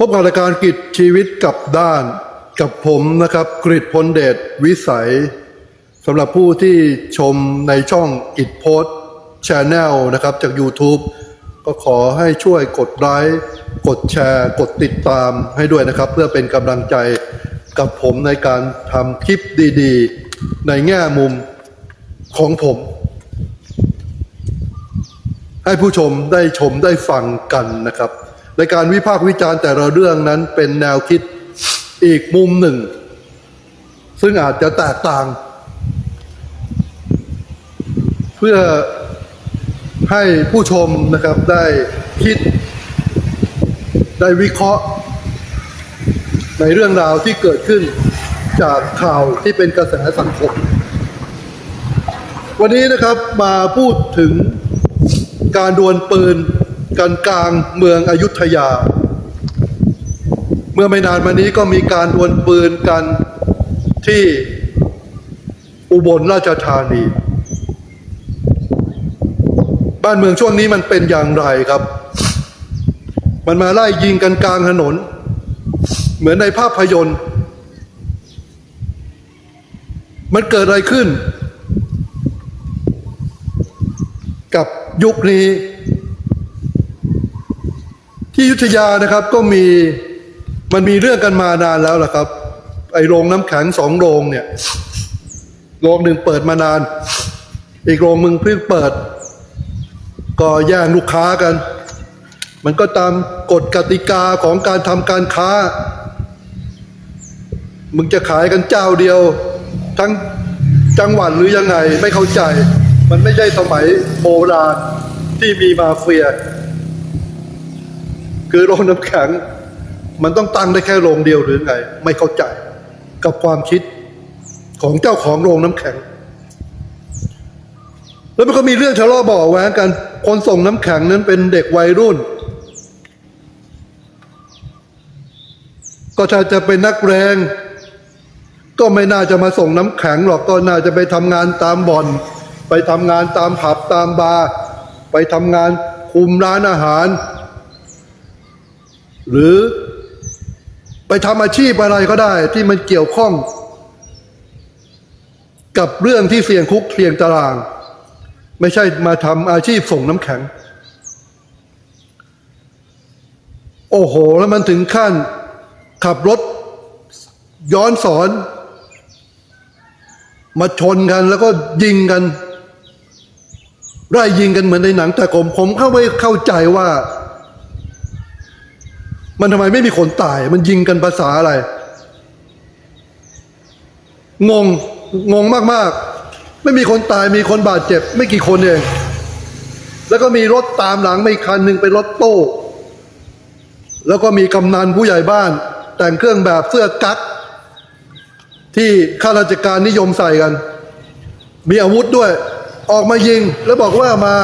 พบกับรายการกิจชีวิตกับด้านกับผมนะครับกริดพลเดชวิสัยสำหรับผู้ที่ชมในช่องกิจโพสชแนลนะครับจาก YouTube ก็ขอให้ช่วยกดไลค์กดแชร์ กดติดตามให้ด้วยนะครับ เพื่อเป็นกำลังใจกับผมในการทำคลิปดีๆ ในแง่มุมของผม ให้ผู้ชมได้ชมได้ฟังกันนะครับ ในการวิพากษ์วิจารณ์แต่ละเรื่องนั้นเป็นแนวคิดอีกมุมหนึ่ง ซึ่งอาจจะแตกต่าง เพื่อให้ผู้ชมนะครับได้คิด ได้วิเคราะห์ ในเรื่องราวที่เกิดขึ้นจากข่าวที่เป็นกระแสสังคม วันนี้นะครับมาพูดถึงการดวลปืน กันกลางเมืองอยุธยา เมื่อไม่นานมานี้ก็มีการดวลปืนกันที่อุบลราชธานี บ้านเมืองช่วงนี้มันเป็นอย่างไรครับ มันมาไล่ยิงกันกลางถนน เหมือนในภาพยนตร์ มันเกิดอะไรขึ้น กับยุคนี้ ที่ยุธยานะครับก็มีมันมีเรื่องกันมานานแล้วล่ะครับ ไอโรงน้ำแข็งสองโรงเนี่ยโรงหนึ่งเปิดมานาน อีกโรงมึงเพิ่งเปิด ก็แย่งลูกค้ากัน มันก็ตามกฎกติกาของการทำการค้า มึงจะขายกันเจ้าเดียว ทั้งจังหวัดหรือยังไงไม่เข้าใจ มันไม่ใช่สมัยโบราณที่มีมาเฟีย คือโรงน้ำแข็ง มันต้องตั้งได้แค่โรงเดียวหรือไง ไม่เข้าใจกับความคิดของเจ้าของโรงน้ำแข็ง แล้วมันก็มีเรื่องทะเลาะบาะแว้งกันคนส่งน้ำแข็งนั้นเป็นเด็กวัยรุ่น ก็ถ้าจะเป็นนักแรง ก็ไม่น่าจะมาส่งน้ำแข็งหรอกก็น่าจะไปทำงานตามบ่อน ไปทำงานตามผับตามบาร์ไปทำงานคุมร้านอาหาร หรือไปทำอาชีพอะไรก็ได้ที่มันเกี่ยวข้อง กับเรื่องที่เสี่ยงคุกเสี่ยงตาราง ไม่ใช่มาทำอาชีพส่งน้ำแข็ง โอ้โห แล้วมันถึงขั้น ขับรถย้อนสอน มาชนกันแล้วก็ยิงกันไล่ยิงกันเหมือนในหนัง แต่ผมผมเข้าไม่เข้าใจว่า มันทำไมไม่มีคนตาย มันยิงกันภาษาอะไร งง งงมากๆ ไม่มีคนตายมีคนบาดเจ็บ ไม่กี่คนเอง แล้วก็มีรถตามหลังไม่คันหนึ่งเป็นรถโต้แล้วก็มีกำนันผู้ใหญ่บ้าน แต่งเครื่องแบบเสื้อกั๊กที่ข้าราชการนิยมใส่กัน มีอาวุธด้วย ออกมายิง แล้วบอกว่ามา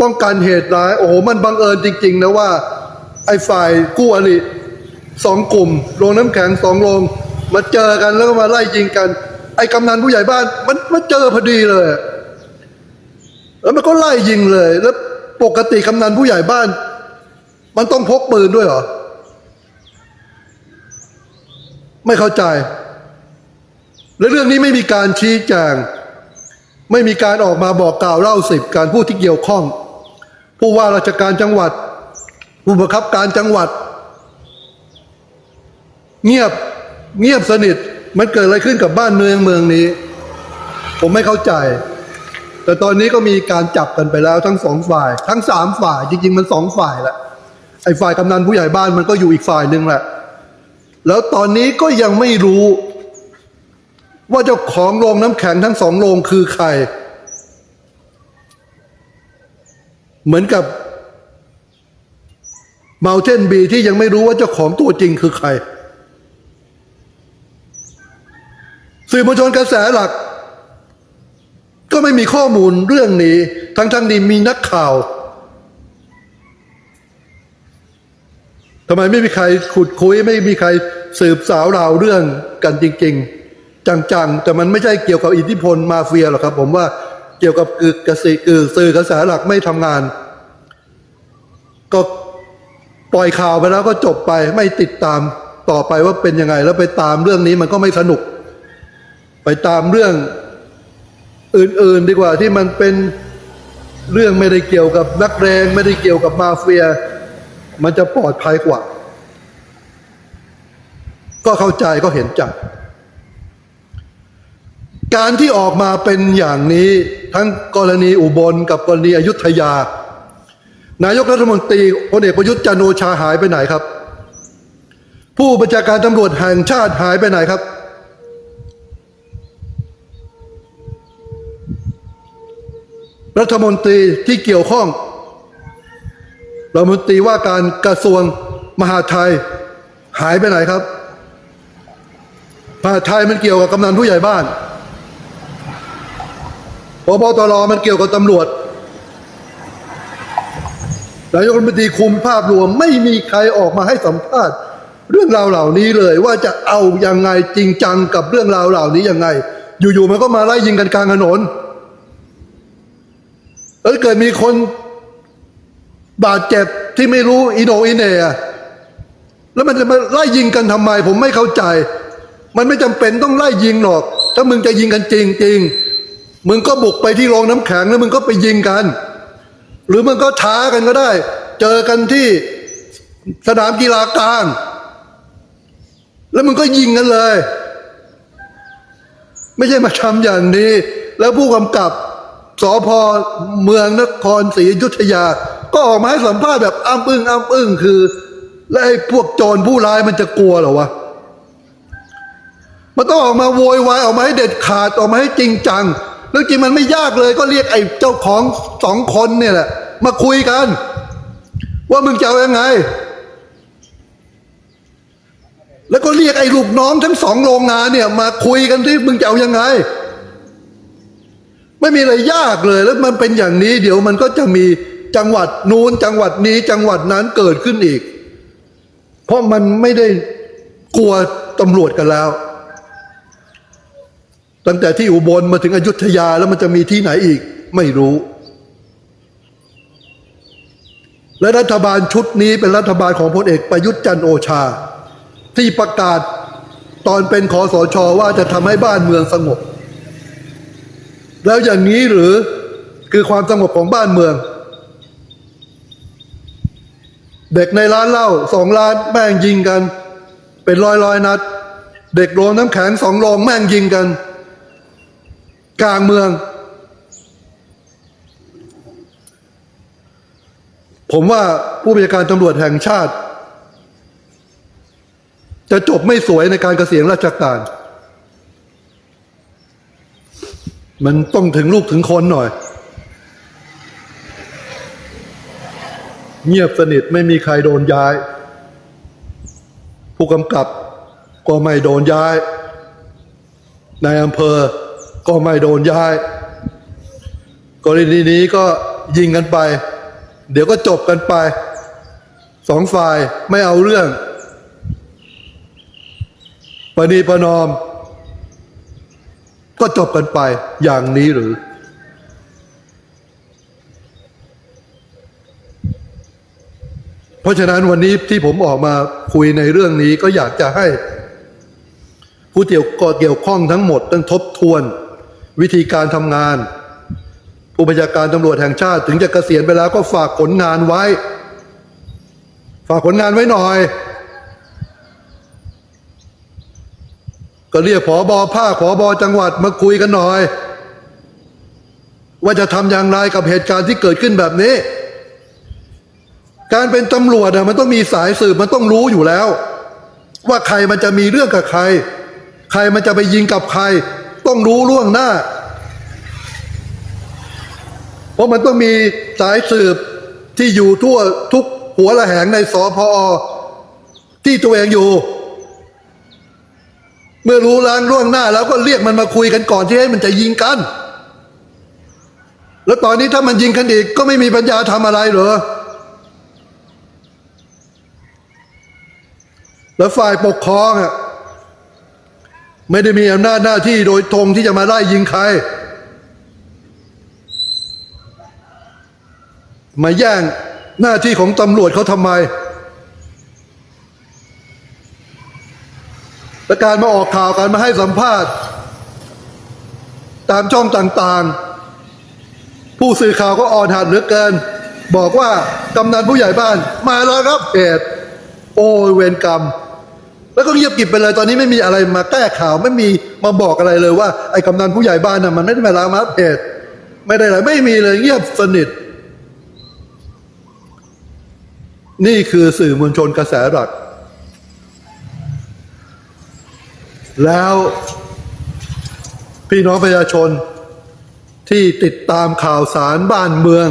ป้องกันเหตุร้าย โอ้โห มันบังเอิญจริง ๆ นะว่า ไอ้ฝ่ายกู้อริสองกลุ่มโรงน้ำแข็งสองโรงมาเจอกันแล้วก็มาไล่ยิงกัน ไอ้กำนันผู้ใหญ่บ้าน มันมาเจอพอดีเลย แล้วมันก็ไล่ยิงเลย แล้วปกติกำนันผู้ใหญ่บ้าน มันต้องพกปืนด้วยเหรอ ไม่เข้าใจ และเรื่องนี้ไม่มีการชี้แจง ไม่มีการออกมาบอกกล่าวเล่าสิบการพูดที่เกี่ยวข้อง ผู้ว่าราชการจังหวัด ผู้บังคับการจังหวัด เงียบเงียบสนิทมันเกิดอะไรขึ้นกับบ้านเมืองเมืองนี้ ผมไม่เข้าใจ แต่ตอนนี้ก็มีการจับกันไปแล้วทั้งสองฝ่าย ทั้งสามฝ่ายจริง ๆ มันสองฝ่ายแหละไอ้ฝ่ายกำนันผู้ใหญ่บ้านมันก็อยู่อีกฝ่ายหนึ่งแหละ แล้วตอนนี้ก็ยังไม่รู้ ว่าเจ้าของโรงน้ำแข็งทั้งสองโรงคือใคร เหมือนกับ เมาเทนบีที่ยังไม่รู้ว่าเจ้าของตัวจริงคือใคร สื่อมวลชนกระแสหลัก ก็ไม่มีข้อมูลเรื่องนี้ ทั้งทั้งๆนี้มีนักข่าวทำไมไม่มีใครขุดคุย ไม่มีใครสืบสาวราวเรื่องกันจริง ๆ จังๆ แต่มันไม่ใช่เกี่ยวกับอิทธิพลมาเฟียหรอกครับ ผมว่าเกี่ยวกับคือกระสีคือสื่อกระแสหลักไม่ทำงาน ก็ ปล่อยข่าวไปแล้วก็จบไปไม่ติดตามต่อไปว่าเป็นยังไง แล้วไปตามเรื่องนี้มันก็ไม่สนุก ไปตามเรื่องอื่น ๆ ดีกว่าที่มันเป็นเรื่องไม่ได้เกี่ยวกับนักแรงไม่ได้เกี่ยวกับมาเฟีย มันจะปลอดภัยกว่า ก็เข้าใจก็เห็นใจการที่ออกมาเป็นอย่างนี้ทั้งกรณีอุบลกับกรณีอยุธยา นายกรัฐมนตรีพลเอกประยุทธ์จันโอชาหายไปไหนครับ ผู้บัญชาการตำรวจแห่งชาติหายไปไหนครับ รัฐมนตรีที่เกี่ยวข้องรัฐมนตรีว่าการกระทรวงมหาไทยหายไปไหนครับมหาไทยมันเกี่ยวกับกำนันผู้ใหญ่บ้านพบตรมันเกี่ยวกับตำรวจ นายกรัฐมนตรีคุมภาพรวมไม่มีใครออกมาให้สัมภาษณ์ เรื่องราวเหล่านี้เลย ว่าจะเอายังไงจริงจังกับเรื่องราวเหล่านี้ยังไง อยู่ๆมันก็มาไล่ยิงกันกลางถนนแล้วเกิดมีคนบาดเจ็บที่ไม่รู้อิโนอิเน่แล้วมันจะมาไล่ยิงกันทำไม ผมไม่เข้าใจ มันไม่จำเป็นต้องไล่ยิงหรอก ถ้ามึงจะยิงกันจริงๆมึงก็บุกไปที่โรงน้ำแข็งแล้วมึงก็ไปยิงกัน หรือมันก็ท้ากันก็ได้ เจอกันที่สนามกีฬากลาง แล้วมึงก็ยิงกันเลย ไม่ใช่มาทำอย่างนี้ แล้วผู้กำกับสพเมืองนครศรีอยุธยา ก็ออกมาให้สัมภาษณ์แบบอ้ำอึ้งอ้ำอึ้งคือ แล้วไอ้พวกโจรผู้ร้ายมันจะกลัวเหรอวะมันต้องออกมาโวยวายออกมาให้เด็ดขาดออกมาให้จริงจังเรื่องจริงมันไม่ยากเลย ก็เรียกไอ้เจ้าของ สองคนเนี่ยแหละ มาคุยกัน ว่ามึงจะเอายังไง แล้วก็เรียกไอ้ลูกน้องทั้งสองโรงงานเนี่ย มาคุยกันที่มึงจะเอายังไง ไม่มีอะไรยากเลย แล้วมันเป็นอย่างนี้ เดี๋ยวมันก็จะมีจังหวัดนู้นจังหวัดนี้จังหวัดนั้นเกิดขึ้นอีก เพราะมันไม่ได้กลัวตำรวจกันแล้ว ตั้งแต่ที่อุบลมาถึงอยุธยาแล้วมันจะมีที่ไหนอีกไม่รู้ และรัฐบาลชุดนี้เป็นรัฐบาลของพลเอกประยุทธ์จันโอชา ที่ประกาศตอนเป็นคอสชว่าจะทำให้บ้านเมืองสงบ แล้วอย่างนี้หรือคือความสงบของบ้านเมือง เด็กในร้านเหล้าสองร้านแม่งยิงกัน เป็นร้อยร้อยนัด เด็กโรงน้ำแข็งสองโรงแม่งยิงกัน กลางเมือง ผมว่าผู้บัญชาการตำรวจแห่งชาติ จะจบไม่สวยในการเกษียณราชการ มันต้องถึงลูกถึงคนหน่อย เงียบสนิทไม่มีใครโดนย้าย ผู้กำกับก็ไม่โดนย้ายนายอำเภอก็ไม่โดนย้าย กรณีนี้ก็ยิงกันไป เดี๋ยวก็จบกันไป สองฝ่ายไม่เอาเรื่องประนีประนอม ก็จบกันไปอย่างนี้หรือ เพราะฉะนั้นวันนี้ที่ผมออกมาคุยในเรื่องนี้ก็อยากจะให้ ผู้เกี่ยวก็เกี่ยวข้องทั้งหมดต้องทบทวน วิธีการทำงาน ผู้บัญชาการตำรวจแห่งชาติ ถึงจะเกษียณไปแล้วก็ฝากผลงานไว้ ฝากผลงานไว้หน่อย ก็เรียกผอบอภาคผอบอจังหวัดมาคุยกันหน่อย ว่าจะทำอย่างไรกับเหตุการณ์ที่เกิดขึ้นแบบนี้ การเป็นตำรวจมันต้องมีสายสืบมันต้องรู้อยู่แล้ว ว่าใครมันจะมีเรื่องกับใคร ใครมันจะไปยิงกับใคร ต้องรู้ล่วงหน้า ราะมันต้องมีสายสืบที่อยู่ทั่วทุกหัวละแหงในสอพอที่ตัวเองอยู่ เมื่อรู้ล้างล่วงหน้า แล้วก็เรียกมันมาคุยกันก่อนที่ให้มันจะยิงกัน แล้วตอนนี้ถ้ามันยิงกันอีกก็ไม่มีปัญญาทำอะไรเหรอแล้วฝ่ายปกครองอะไม่ได้มีอำนาจหน้าที่โดยตรงที่จะมาไล่ยิงใคร มาแย่งหน้าที่ของตำรวจเขาทำไม และการมาออกข่าวการมาให้สัมภาษณ์ ตามช่องต่างๆ ผู้สื่อข่าวก็อ่อนหัดเหลือเกิน บอกว่ากำนันผู้ใหญ่บ้าน มาแล้วครับเหตโอ้ยเวรกรรม แล้วก็เงียบกิบไปเลย ตอนนี้ไม่มีอะไรมาแก้ข่าวไม่มีมาบอกอะไรเลยว่าไอ้กำนันผู้ใหญ่บ้านน่ะมันไม่ได้มาลามาเพจไม่ได้อะไรไม่มีเลยเงียบสนิท นี่คือสื่อมวลชนกระแสหลัก แล้วพี่น้องประชาชนที่ติดตามข่าวสารบ้านเมือง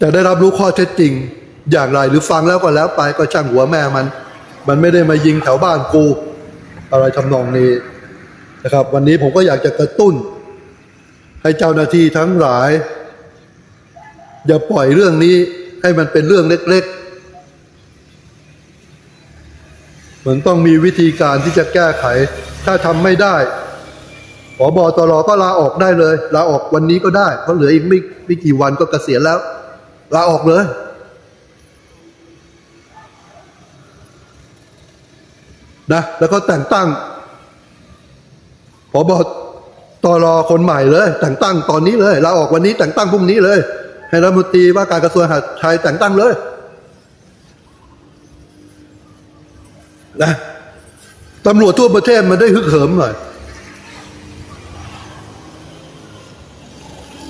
จะได้รับรู้ข้อเท็จจริงอย่างไรหรือฟังแล้วก็แล้วไปก็ช่างหัวแม่มัน มันไม่ได้มายิงแถวบ้านกู อะไรทำนองนี้นะครับ วันนี้ผมก็อยากจะกระตุ้นให้เจ้าหน้าที่ทั้งหลาย อย่าปล่อยเรื่องนี้ให้มันเป็นเรื่องเล็ก ๆ มันต้องมีวิธีการที่จะแก้ไข ถ้าทำไม่ได้ผบตรก็ลาออกได้เลย ลาออกวันนี้ก็ได้ เพราะเหลืออีกไม่ไม่กี่วันก็เกษียณแล้ว ลาออกเลย นะ แล้วก็แต่งตั้งผบตรคนใหม่เลย แต่งตั้งตอนนี้เลย ลาออกวันนี้แต่งตั้งพรุ่งนี้เลย ให้รัฐมนตรีว่าการกระทรวงมหาดไทยแต่งตั้งเลยนะตำรวจทั่วประเทศมันได้ฮึกเหิมหน่อย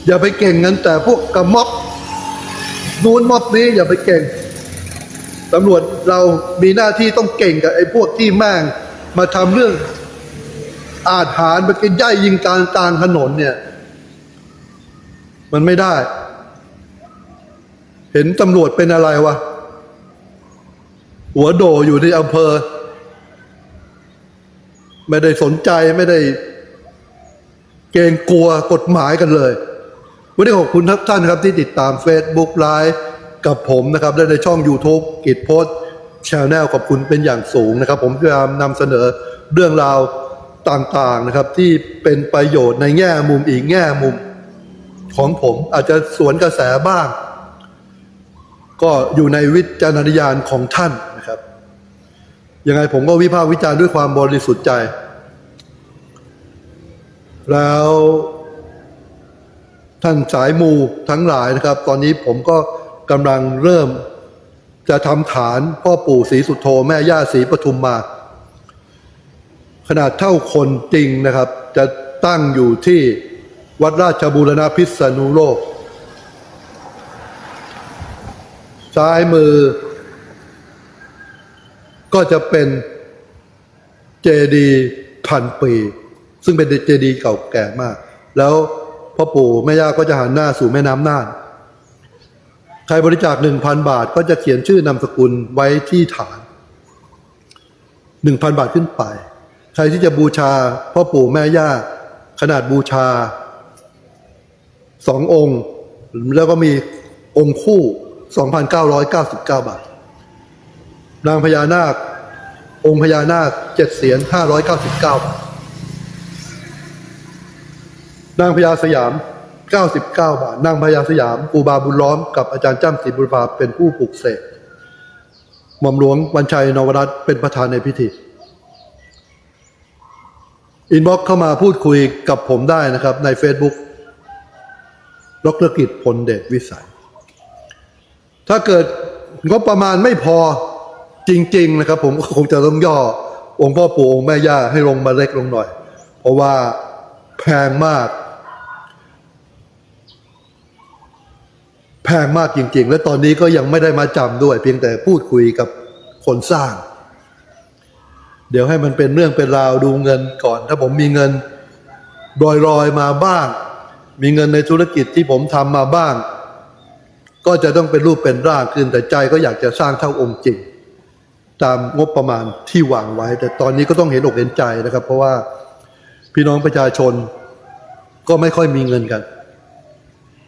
อย่าไปเก่งกันแต่พวกกระม็อบนู้นม็อบนี้อย่าไปเก่งตำรวจเรามีหน้าที่ต้องเก่งกับไอ้พวกที่แม่งมาทำเรื่องอาจหารมันก็ย่ายยิงกางกลางถนนเนี่ย มันไม่ได้ เห็นตำรวจเป็นอะไรวะ หัวโดอยู่ที่อำเภอ ไม่ได้สนใจไม่ได้ เกรงกลัวกฎหมายกันเลย วันนี้ขอบคุณทุกท่านครับ ที่ติดตาม Facebook ไลฟ์กับผมนะครับ และในช่อง YouTube กิจโพสชาแนลขอบคุณเป็นอย่างสูงนะครับ ผมพยายามนำเสนอเรื่องราวต่างๆนะครับ ที่เป็นประโยชน์ในแง่มุมอีกแง่มุมของผมอาจจะสวนกระแสบ้าง ก็อยู่ในวิจารณญาณของท่านนะครับ ยังไงผมก็วิพากษ์วิจารณ์ด้วยความบริสุทธิ์ใจ แล้วท่านสายมูทั้งหลายนะครับ ตอนนี้ผมก็กำลังเริ่มจะทำฐานพ่อปู่ศรีสุโธแม่ย่าศรีปทุมมา ขนาดเท่าคนจริงนะครับ จะตั้งอยู่ที่วัดราชบูรณพิษณุโลก ซ้ายมือ ก็จะเป็นเจดีพันปี ซึ่งเป็นเจดีเก่าแก่มาก แล้วพ่อปู่แม่ย่าก็จะหันหน้าสู่แม่น้ำน่าน ใครบริจาคหนึ่งพันบาทก็จะเขียนชื่อนามสกุลไว้ที่ฐานหนึ่งพันบาทขึ้นไป ใครที่จะบูชาพ่อปู่แม่ย่าขนาดบูชาสององค์ แล้วก็มีองค์คู่ 2,999 บาท นางพญานาค องค์พญานาคเจ็ดเสียน599 บาท นางพญาสยาม 99 บาท นางพญาสยามครูบาบุญล้อมกับอาจารย์จ้ำศรีบุรพาเป็นผู้ปลุกเสกหม่อมหลวงวันชัยนวรัตน์เป็นประธานในพิธีอินบ็อกเข้ามาพูดคุยกับผมได้นะครับใน Facebook ดรกิจพลเดชวิสัย ถ้าเกิดงบประมาณไม่พอจริง ๆ นะครับ ผมก็คงจะต้องย่อองค์พ่อปู่องค์แม่ย่าให้ลงมาเล็กลงหน่อย เพราะว่าแพงมาก แพงมากจริง ๆ และตอนนี้ก็ยังไม่ได้มาจำด้วย เพียงแต่พูดคุยกับคนสร้าง เดี๋ยวให้มันเป็นเรื่องเป็นราวดูเงินก่อน ถ้าผมมีเงินลอยๆมาบ้าง มีเงินในธุรกิจที่ผมทำมาบ้าง ก็จะต้องเป็นรูปเป็นร่างขึ้นแต่ใจก็อยากจะสร้างเท่าองค์จริง ตามงบประมาณที่วางไว้ แต่ตอนนี้ก็ต้องเห็นอกเห็นใจนะครับ เพราะว่าพี่น้องประชาชนก็ไม่ค่อยมีเงินกัน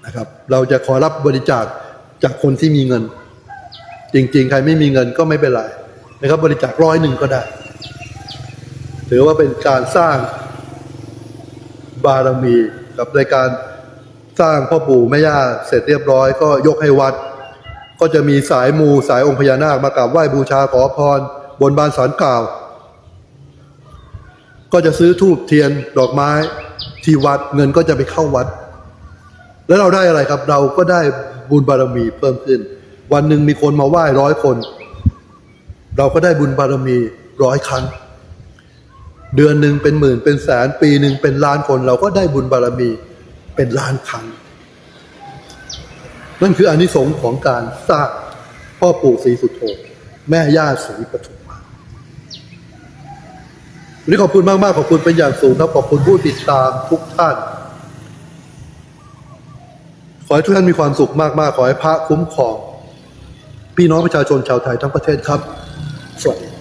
นะครับ เราจะขอรับบริจาคจากคนที่มีเงิน จริง ๆ ใครไม่มีเงินก็ไม่เป็นไรนะครับ บริจาคร้อยหนึ่งก็ได้ ถือว่าเป็นการสร้างบารมีกับในการ สร้างพ่อปู่แม่ย่าเสร็จเรียบร้อยก็ยกให้วัด ก็จะมีสายมูสายองค์พญานาคมากราบไหว้บูชาขอพร บนบานสารกล่าว ก็จะซื้อทูบเทียนดอกไม้ที่วัดเงินก็จะไปเข้าวัด แล้วเราได้อะไรครับเราก็ได้บุญบารมีเพิ่มขึ้น วันหนึ่งมีคนมาไหว้ร้อยคน เราก็ได้บุญบารมีร้อยครั้ง เดือนหนึ่งเป็นหมื่นเป็นแสนปีหนึ่งเป็นล้านคน เราก็ได้บุญบารมี เป็นล้านครั้ง นั่นคืออนิสงส์ของการสร้างพ่อปู่ศรีสุโธแม่ย่าศรีปทุมมาวันนี้ขอบคุณมาก ๆ ขอบคุณเป็นอย่างสูงครับขอบคุณผู้ติดตามทุกท่าน ขอให้ทุกท่านมีความสุขมาก ๆ ขอให้พระคุ้มครอง พี่น้องประชาชนชาวไทยทั้งประเทศครับ สวัสดี